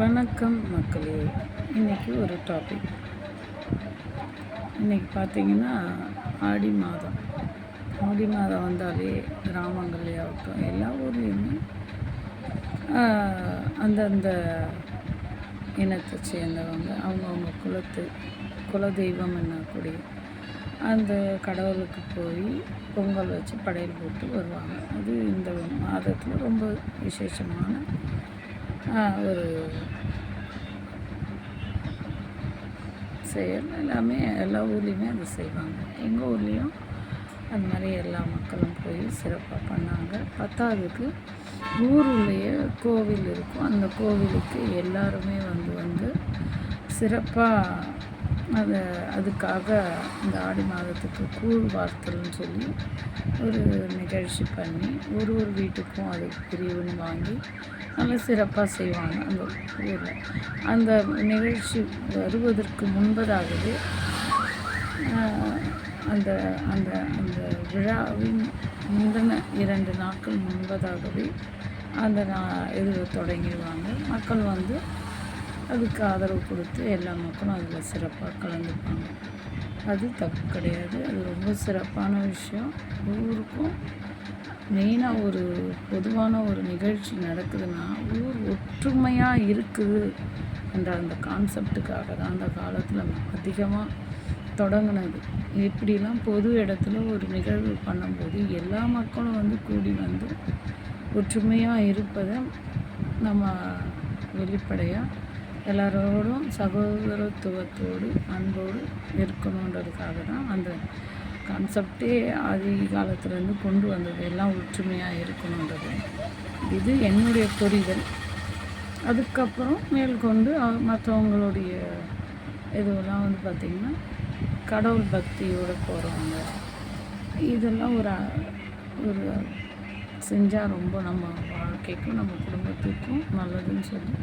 வணக்கம் மக்களே. இன்றைக்கி ஒரு டாபிக் இன்றைக்கி பார்த்தீங்கன்னா ஆடி மாதம். ஆடி மாதம் வந்தாலே கிராமங்கள்லையாகட்டும் எல்லா ஊர்லேயுமே அந்தந்த இனத்தை சேர்ந்தவங்க அவங்கவுங்க குலத்து குலதெய்வம் என்னக்கூடிய அந்த கடவுளுக்கு போய் பொங்கல் வச்சு படையல் போட்டு வருவாங்க. அது இந்த மாதத்தில் ரொம்ப விசேஷமான ஒரு செயல் எல்லாமே எல்லா ஊர்லேயுமே அதை செய்வாங்க. எங்கள் ஊர்லேயும் அது மாதிரி எல்லா மக்களும் போய் சிறப்பாக பண்ணாங்க. பத்தாவதுக்கு ஊருலேயே கோவில் இருக்கும். அந்த கோவிலுக்கு எல்லாருமே வந்து வந்து சிறப்பாக அதை அதுக்காக இந்த ஆடி மாதத்துக்கு கூழ் வார்த்தல்னு சொல்லி ஒரு நிகழ்ச்சி பண்ணி ஒரு ஒரு வீட்டுக்கும் அது பிரிவுன்னு வாங்கி நல்லா சிறப்பாக செய்வாங்க அந்த ஊரில். அந்த நிகழ்ச்சி வருவதற்கு முன்பதாகவே அந்த அந்த அந்த விழாவின் முந்தின இரண்டு நாட்கள் முன்பதாகவே அந்த நா இது தொடங்கிடுவாங்க. மக்கள் வந்து அதுக்கு ஆதரவு கொடுத்து எல்லா மக்களும் அதில் சிறப்பாக கலந்துப்பாங்க. அது தப்பு கிடையாது. அது ரொம்ப சிறப்பான விஷயம். ஊருக்கும் மெயினாக ஒரு பொதுவான ஒரு நிகழ்ச்சி நடக்குதுன்னா ஊர் ஒற்றுமையாக இருக்குது என்ற அந்த கான்செப்டுக்காக தான் அந்த காலத்தில் அதிகமாக தொடங்கினது. இப்படிலாம் பொது இடத்துல ஒரு நிகழ்வு பண்ணும்போது எல்லா மக்களும் வந்து கூடி வந்து ஒற்றுமையாக இருப்பதை நம்ம வெளிப்படையாக எல்லாரோடும் சகோதரத்துவத்தோடு அன்போடு இருக்கணுன்றதுக்காக தான் அந்த கான்செப்டே ஆதி காலத்துலேருந்து கொண்டு வந்தது. எல்லாம் ஒற்றுமையாக இருக்கணுன்றது. இது என்னுடைய புரிதல். அதுக்கப்புறம் மேற்கொண்டு மற்றவங்களுடைய இதுவெல்லாம் வந்து பார்த்திங்கன்னா கடவுள் பக்தியோடு போகிறவங்க இதெல்லாம் ஒரு ஒரு செஞ்சால் ரொம்ப நம்ம வாழ்க்கைக்கும் நம்ம குடும்பத்துக்கும் நல்லதுன்னு சொல்லி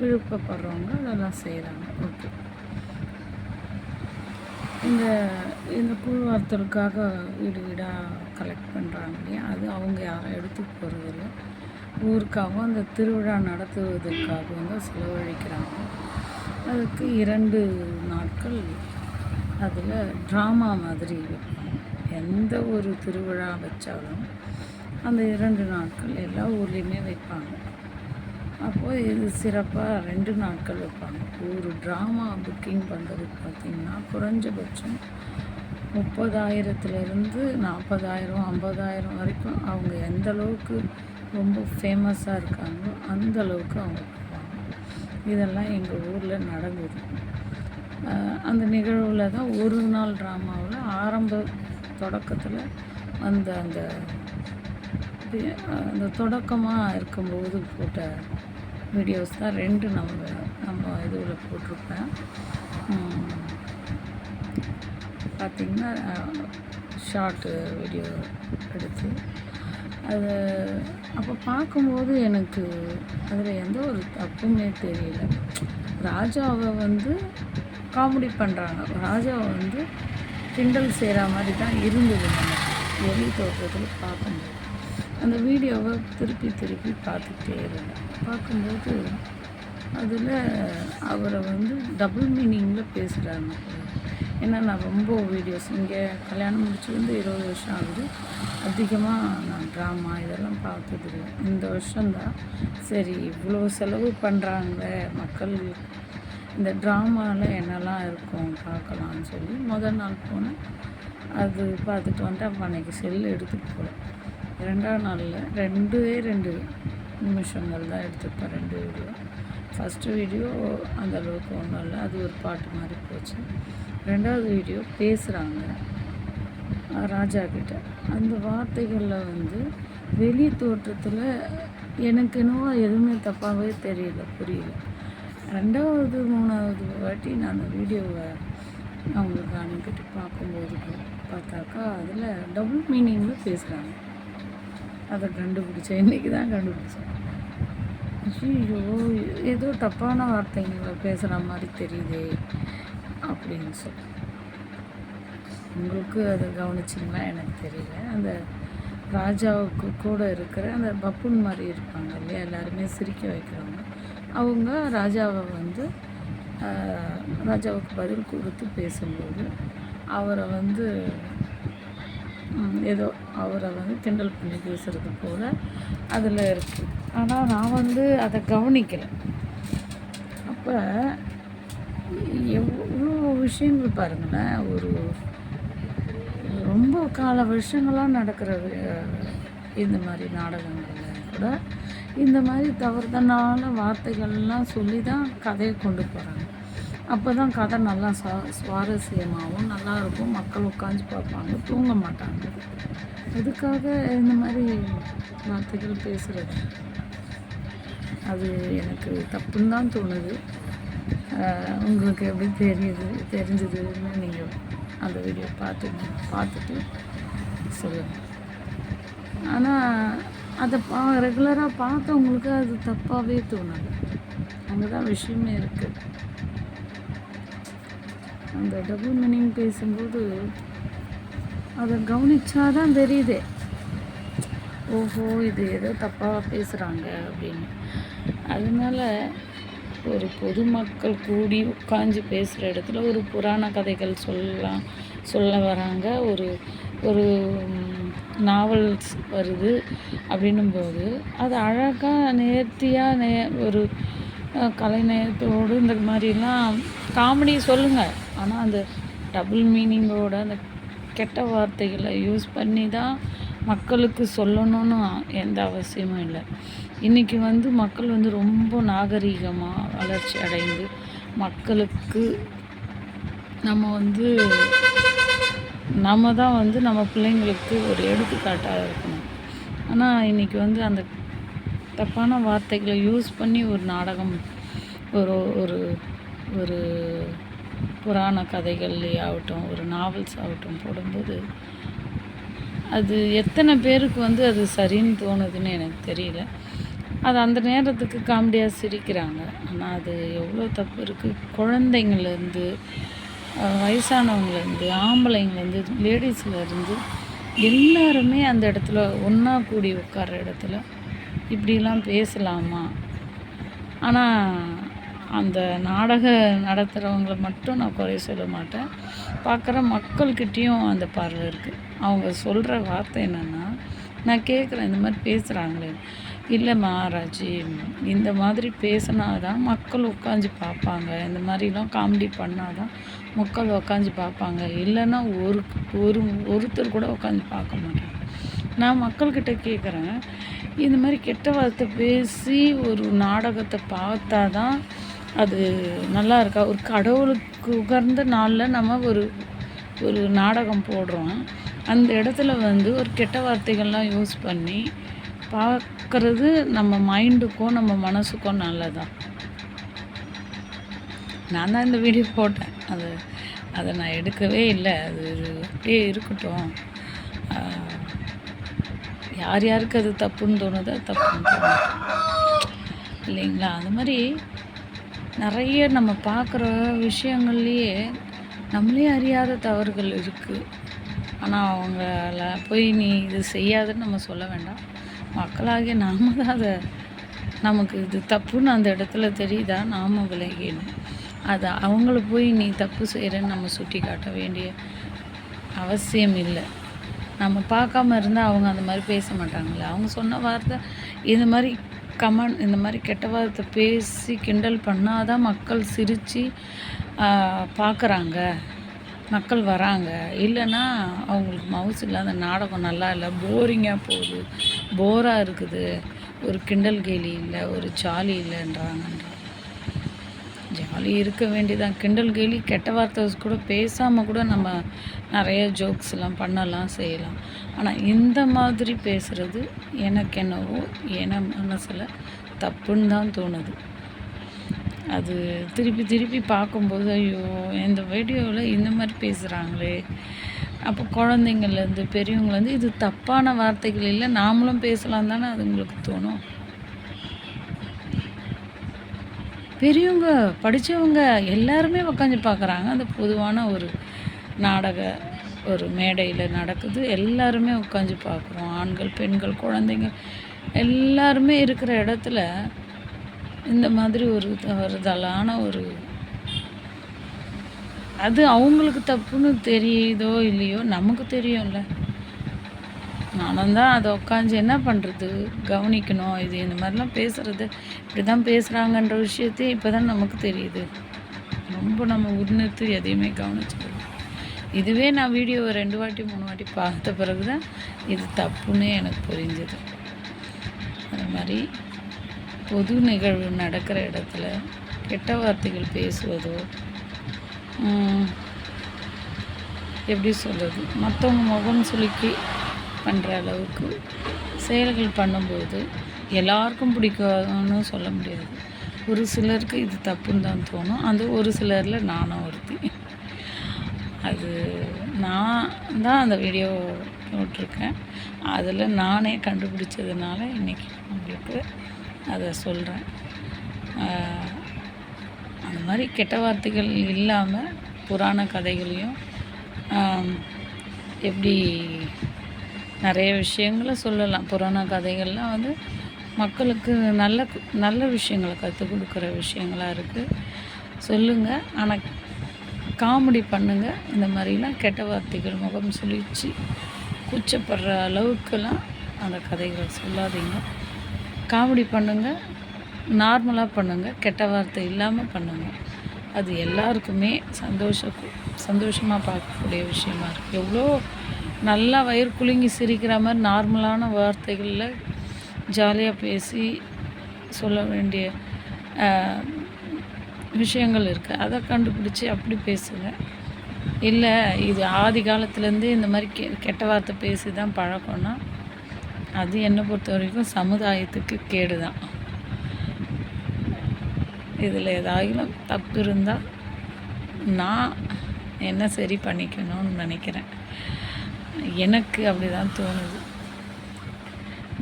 விருப்பப்படுறவங்க அதெல்லாம் செய்கிறாங்க ஓகே இந்த இந்த கூழ்வார்த்தலுக்காக வீடு வீடாக கலெக்ட் பண்ணுறாங்க இல்லையா? அது அவங்க யாரும் எடுத்துக்கு போகிறதில்ல ஊருக்காகவும் அந்த திருவிழா நடத்துவதற்காகவும் தான் செலவழிக்கிறாங்க. அதுக்கு இரண்டு நாட்கள் அதில் ட்ராமா மாதிரி வைப்பாங்க எந்த ஒரு திருவிழா வச்சாலும் அந்த இரண்டு நாட்கள் எல்லா ஊர்லேயுமே வைப்பாங்க. அப்போது இது சிறப்பாக ரெண்டு நாட்கள் வைப்பாங்க. ஒரு ட்ராமா புக்கிங் பண்ணுறதுக்கு பார்த்திங்கன்னா குறைஞ்சபட்சம் முப்பதாயிரத்துலேருந்து நாற்பதாயிரம் ஐம்பதாயிரம் வரைக்கும் அவங்க எந்த அளவுக்கு ரொம்ப ஃபேமஸாக இருக்காங்களோ அந்த அளவுக்கு அவங்க இதெல்லாம் எங்கள் ஊரில் நடந்தது. அந்த நிகழ்வில் தான் ஒரு நாள் ட்ராமாவில் ஆரம்ப தொடக்கத்தில் அந்த அந்த அந்த தொடக்கமாக இருக்கும்போது போட்ட வீடியோஸ் தான் ரெண்டு நம்ம நம்ம இதுவில் போட்டிருப்பேன். பார்த்திங்கன்னா ஷார்ட்டு வீடியோ எடுத்து அது அப்போ பார்க்கும்போது எனக்கு அதில் எந்த ஒரு தப்புமே தெரியல. ராஜாவை வந்து காமெடி பண்ணுறாங்க ராஜாவை வந்து கிண்டல் செய்கிற மாதிரி தான் இருந்தது நமக்கு வெளி தோற்றத்தில் பார்க்கும்போது. அந்த வீடியோவை திருப்பி திருப்பி பார்த்துக்கிட்டே இருந்தேன். பார்க்கும்போது அதில் அவரை வந்து டபுள் மீனிங்கில் பேசுகிறாங்க ஏன்னா நான் ரொம்ப வீடியோஸ் இங்கே கல்யாணம் முடிச்சு வந்து இருபது வருஷம் ஆகுது. அதிகமாக நான் ட்ராமா இதெல்லாம் பார்த்ததில்லை. இந்த வருஷம்தான் சரி இவ்வளோ செலவு பண்ணுறாங்க மக்கள். இந்த ட்ராமாவில் என்னெல்லாம் இருக்கும் பார்க்கலாம்னு சொல்லி முதல் நாள் போனேன். அது பார்த்துட்டு வந்துட்டு அப்போ அன்றைக்கி செல் எடுத்துகிட்டு போகிறேன் ரெண்டாவது நாளில் ரெண்டே ரெண்டு நிமிஷங்கள் தான் எடுத்துப்பேன் ரெண்டு வீடியோ ஃபஸ்ட்டு வீடியோ அந்தளவுக்கு ஒன்றும் இல்லை அது ஒரு பாட்டு மாதிரி போச்சு. ரெண்டாவது வீடியோ பேசுகிறாங்க ராஜா கிட்ட. அந்த வார்த்தைகளில் வந்து வெளி தோற்றத்தில் எனக்கு என்னவோ எதுவுமே தப்பாகவே தெரியல புரியல. ரெண்டாவது மூணாவது வாட்டி நான் வீடியோவை அவங்களுக்கு அனுப்பிட்டு பார்க்கும்போது பார்த்தாக்கா அதில் டபுள் மீனிங்கில் பேசுகிறாங்க அதை கண்டுபிடிச்சேன். இன்றைக்கி தான் கண்டுபிடிச்சேன். ஐயோ ஏதோ தப்பான வார்த்தைங்களை பேசுகிற மாதிரி தெரியுதே அப்படின்னு சொல்லி. உங்களுக்கு அதை கவனிச்சிங்களா? எனக்கு தெரியல. அந்த ராஜாவுக்கு கூட இருக்கிற அந்த பப்புன் மாதிரி இருப்பாங்க இல்லையா? எல்லாருமே சிரிக்க வைக்கிறவங்க. அவங்க ராஜாவை வந்து ராஜாவுக்கு பதில் கொடுத்து பேசும்போது அவரை வந்து ஏதோ அவரை வந்து கிண்டல் பண்ணி பேசுகிறது போல் அதில் இருக்குது ஆனால் நான் வந்து அதை கவனிக்கலை. அப்போ எவ்வளோ விஷயங்கள் பாருங்களேன் ஒரு ரொம்ப கால வருஷங்களாக நடக்கிற இந்த மாதிரி நாடகங்களில் கூட. இந்த மாதிரி தவறுதனால வார்த்தைகள்லாம் சொல்லி தான் கதையை கொண்டு போகிறாங்க அப்போ தான் கதை நல்லா சா சுவாரஸ்யமாகவும் நல்லா இருக்கும் மக்கள் உட்காந்து பார்ப்பாங்க. தூங்க மாட்டாங்க. அதுக்காக இந்த மாதிரி வார்த்தைகள் பேசுகிறது அது எனக்கு தப்புன்னு தான் தோணுது. உங்களுக்கு எப்படி தெரியுது தெரிஞ்சதுன்னு நீங்கள் அந்த வீடியோ பார்த்து பார்த்துட்டு சொல்லுங்கள் ஆனால் அதை பா ரெகுலராக பார்த்தவங்களுக்கு அது தப்பாகவே தோணுது. அங்கே தான் விஷயமே இருக்குது அந்த டபுள் மீனிங் பேசும்போது அதை கவனிச்சாதான் தெரியுதே. ஓஹோ இது ஏதோ தப்பாக பேசுகிறாங்க அப்படின்னு. அதனால ஒரு பொதுமக்கள் கூடி உட்காந்து பேசுகிற இடத்துல ஒரு புராண கதைகள் சொல்லலாம் சொல்ல வராங்க. ஒரு ஒரு நாவல்ஸ் வருது அப்படின்னும்போது அது அழகாக நேர்த்தியாக நே ஒரு கலைநயத்தோடு இந்த மாதிரிலாம் காமெடி சொல்லுங்கள் ஆனால் அந்த டபுள் மீனிங்கோட அந்த கெட்ட வார்த்தைகளை யூஸ் பண்ணி தான் மக்களுக்கு சொல்லணும்னு எந்த அவசியமும் இல்லை. இன்றைக்கி வந்து மக்கள் வந்து ரொம்ப நாகரீகமாக வளர்ச்சி அடைந்து மக்களுக்கு நம்ம வந்து நம்ம தான் வந்து நம்ம பிள்ளைங்களுக்கு ஒரு எடுத்துக்காட்டாக இருக்கணும். ஆனால் இன்றைக்கி வந்து அந்த தப்பான வார்த்தைகளை யூஸ் பண்ணி ஒரு நாடகம் ஒரு ஒரு ஒரு புராண கதைகள்லேயே ஆகட்டும் ஒரு நாவல்ஸ் ஆகட்டும் போடும்போது அது எத்தனை பேருக்கு வந்து அது சரின்னு தோணுதுன்னு எனக்கு தெரியல. அது அந்த நேரத்துக்கு காமெடியாக சிரிக்கிறாங்க. ஆனால் அது எவ்வளோ தப்பு இருக்குது. குழந்தைங்கள்லேருந்து வயசானவங்கலேருந்து ஆம்பளைங்கலேருந்து லேடிஸ்லேருந்து எல்லாருமே அந்த இடத்துல ஒன்றா கூடி உட்கார்ற இடத்துல இப்படிலாம் பேசலாமா? ஆனால் அந்த நாடக நடத்துகிறவங்கள மட்டும் நான் குறை சொல்ல மாட்டேன். பார்க்குற மக்கள்கிட்டேயும் அந்த பார்வை இருக்குது அவங்க சொல்கிற வார்த்தை என்னென்னா நான் கேட்குறேன் இந்த மாதிரி பேசுகிறாங்களே இல்லை மகாராஜி இந்த மாதிரி பேசினா தான் மக்கள் உட்காந்து பார்ப்பாங்க. இந்த மாதிரிலாம் காமெடி பண்ணாதான் மக்கள் உட்காந்து பார்ப்பாங்க. இல்லைன்னா ஒரு ஒரு ஒருத்தர் கூட உட்காந்து பார்க்க மாட்டாங்க. நான் மக்கள்கிட்ட கேட்குறேன் இந்த மாதிரி கெட்ட வார்த்தை பேசி ஒரு நாடகத்தை பார்த்தா தான் அது நல்லா இருக்கா ஒரு கடவுளுக்கு உகர்ந்த நாளில் நம்ம ஒரு ஒரு நாடகம் போடுறோம். அந்த இடத்துல வந்து ஒரு கெட்ட வார்த்தைகள்லாம் யூஸ் பண்ணி பார்க்குறது நம்ம மைண்டுக்கும் நம்ம மனசுக்கும் நல்லதா? நான் தான் இந்த வீடியோ போட்டேன். அது அதை நான் எடுக்கவே இல்லை. அது அப்படியே இருக்கட்டும். யார் யாருக்கு அது தப்புன்னு தோணுதோ தப்புன்னு தோணும். இல்லைங்களா? அந்த மாதிரி நிறைய நம்ம பார்க்குற விஷயங்கள்லேயே நம்மளே அறியாத தவறுகள் இருக்குது ஆனால் அவங்கள போய் நீ இது செய்யாதுன்னு நம்ம சொல்ல வேண்டாம். மக்களாகிய நாம தான் அதை நமக்கு இது தப்புன்னு அந்த இடத்துல தெரியுதா? நாம் விலகிடணும் அதை அவங்கள போய் நீ தப்பு செய்கிறேன்னு நம்ம சுட்டி காட்ட வேண்டிய அவசியம் இல்லை. நம்ம பார்க்காம இருந்தால் அவங்க அந்த மாதிரி பேச மாட்டாங்களே. அவங்க சொன்ன வார்த்தை இந்த மாதிரி கமெண்ட் இந்த மாதிரி கெட்ட வார்த்தை பேசி கிண்டல் பண்ணால் தான் மக்கள் சிரித்து பார்க்குறாங்க மக்கள் வராங்க. இல்லைன்னா அவங்களுக்கு மவுஸ் இல்லாத நாடகம் நல்லா இல்லை போரிங்காக போகுது. போராக இருக்குது. ஒரு கிண்டல் கேலி இல்லை ஒரு ஜாலி இல்லைன்றாங்கன்ற. ஜாலி இருக்க வேண்டியதான் கிண்டல் கேலி கெட்ட வார்த்தை கூட பேசாமல் கூட நம்ம நிறைய ஜோக்ஸ் எல்லாம் பண்ணலாம் செய்யலாம். ஆனால் இந்த மாதிரி பேசுகிறது எனக்கு என்னவோ என மனசில் தப்புன்னு தான் தோணுது. அது திருப்பி திருப்பி பார்க்கும்போது ஐயோ இந்த வீடியோவில் இந்த மாதிரி பேசுகிறாங்களே அப்போ குழந்தைங்கள்லேருந்து பெரியவங்கலேருந்து இது தப்பான வார்த்தைகள் இல்லை நாமளும் பேசலாம் தானே அது உங்களுக்கு தோணும்? பெரியவங்க படித்தவங்க எல்லாருமே உட்காந்து பார்க்குறாங்க. அந்த பொதுவான ஒரு நாடக ஒரு மேடையில் நடக்குது. எல்லாருமே உட்காந்து பார்க்குறோம் ஆண்கள் பெண்கள் குழந்தைங்க எல்லாருமே இருக்கிற இடத்துல இந்த மாதிரி ஒரு தவறுதலான ஒரு அது அவங்களுக்கு தப்புன்னு தெரியுதோ இல்லையோ நமக்கு தெரியும்ல. நானும் தான் அதை உட்காந்து என்ன பண்ணுறது கவனிக்கணும். இது இந்த மாதிரிலாம் பேசுகிறது இப்படி தான் பேசுகிறாங்கன்ற விஷயத்தையே இப்போ தான் நமக்கு தெரியுது. ரொம்ப நம்ம உட்நிறுத்து எதையுமே கவனிச்சு இதுவே நான் வீடியோவை ரெண்டு வாட்டி மூணு வாட்டி பார்த்த பிறகு தான் இது தப்புன்னு எனக்கு புரிஞ்சுது. அது மாதிரி பொது நிகழ்வு நடக்கிற இடத்துல கெட்ட வார்த்தைகள் பேசுவதோ எப்படி சொல்கிறது மற்றவங்க முகம் சுலுக்கி பண்ணுற அளவுக்கு செயல்கள் பண்ணும்போது எல்லாருக்கும் பிடிக்கும்னு சொல்ல முடியாது. ஒரு சிலருக்கு இது தப்புன்னு தான் தோணும். அந்த ஒரு சிலரில் நானும் ஒருத்தி. அது நான் தான் அந்த வீடியோ போட்டிருக்கேன். அதில் நானே கண்டுபிடிச்சதுனால இன்றைக்கி உங்களுக்கு அதை சொல்கிறேன் அந்த மாதிரி கெட்ட வார்த்தைகள் இல்லாமல் புராண கதைகளையும் எப்படி நிறைய விஷயங்களை சொல்லலாம். புராண கதைகள்லாம் வந்து மக்களுக்கு நல்ல நல்ல விஷயங்களை கற்றுக் கொடுக்குற விஷயங்களாக இருக்குது சொல்லுங்கள் ஆனால் காமெடி பண்ணுங்கள் இந்த மாதிரிலாம் கெட்ட வார்த்தைகள் முகம் சுழிச்சு கூச்சப்படுற அளவுக்கெல்லாம் அந்த கதைகளை சொல்லாதீங்க. காமெடி பண்ணுங்கள் நார்மலாக பண்ணுங்கள் கெட்ட வார்த்தை இல்லாமல் பண்ணுங்கள் அது எல்லாருக்குமே சந்தோஷ சந்தோஷமாக பார்க்கக்கூடிய விஷயமா இருக்குது எவ்வளோ நல்லா வயிறு குலுங்கி சிரிக்கிற மாதிரி நார்மலான வார்த்தைகளில் ஜாலியாக பேசி சொல்ல வேண்டிய விஷயங்கள் இருக்குது அதை கண்டுபிடிச்சி அப்படி பேசுவேன். இல்லை இது ஆதி காலத்துலேருந்தே இந்த மாதிரி கெ கெட்ட வார்த்தை பேசி தான் பழக்கம்னா அது என்னை பொறுத்த வரைக்கும் சமுதாயத்துக்கு கேடு தான் இதில் ஏதாயிலும் தப்பு இருந்தால் நான் என்ன சரி பண்ணிக்கணும்னு நினைக்கிறேன். எனக்கு அப்படி தான் தோணுது.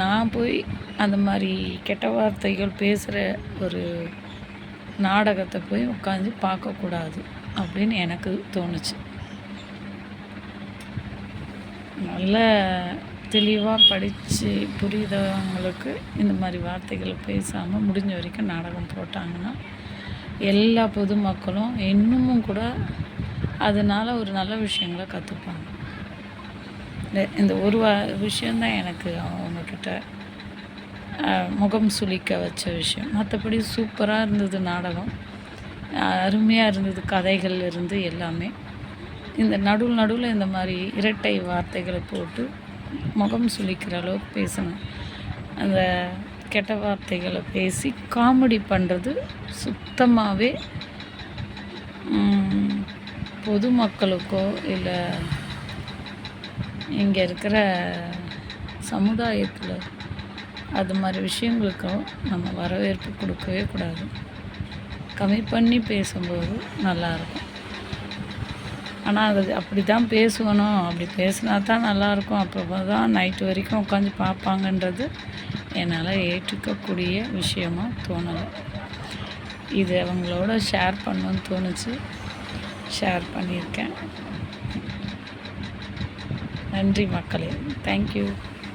நான் போய் அந்த மாதிரி கெட்ட வார்த்தைகள் பேசுகிற ஒரு நாடகத்தை போய் உட்காந்து பார்க்கக்கூடாது அப்படின்னு எனக்கு தோணுச்சு. நல்ல தெளிவாக படித்து புரியுதவங்களுக்கு இந்த மாதிரி வார்த்தைகளை பேசாமல் முடிஞ்ச வரைக்கும் நாடகம் போட்டாங்கன்னா எல்லா பொதுமக்களும் இன்னமும் கூட அதனால் ஒரு நல்ல விஷயங்களை கற்றுப்பாங்க இந்த ஒரு வா விஷயந்தான் எனக்கு அவங்கக்கிட்ட முகம் சுளிக்க வச்ச விஷயம். மற்றபடி சூப்பராக இருந்தது நாடகம். அருமையாக இருந்தது கதைகள் இருந்து எல்லாமே. இந்த நடுவில் நடுவில் இந்த மாதிரி இரட்டை வார்த்தைகளை போட்டு முகம் சுளிக்கிற அளவுக்கு பேசணும் அந்த கெட்ட வார்த்தைகளை பேசி காமெடி பண்ணுறது சுத்தமாகவே பொதுமக்களுக்கோ இல்லை இங்கே இருக்கிற சமுதாயத்தில் அது மாதிரி விஷயங்களுக்கும் நம்ம வரவேற்பு கொடுக்கவே கூடாது. கம்மி பண்ணி பேசும்போது நல்லாயிருக்கும். ஆனால் அது அப்படி தான் பேசணும் அப்படி பேசினா தான் நல்லாயிருக்கும். அப்போ தான் நைட்டு வரைக்கும் உட்காந்து பார்ப்பாங்கன்றது என்னால் ஏற்றுக்கக்கூடிய விஷயமா தோணலை. இது அவங்களோட ஷேர் பண்ணணும்னு தோணுச்சு. ஷேர் பண்ணியிருக்கேன். நன்றி மக்களே. தேங்க்யூ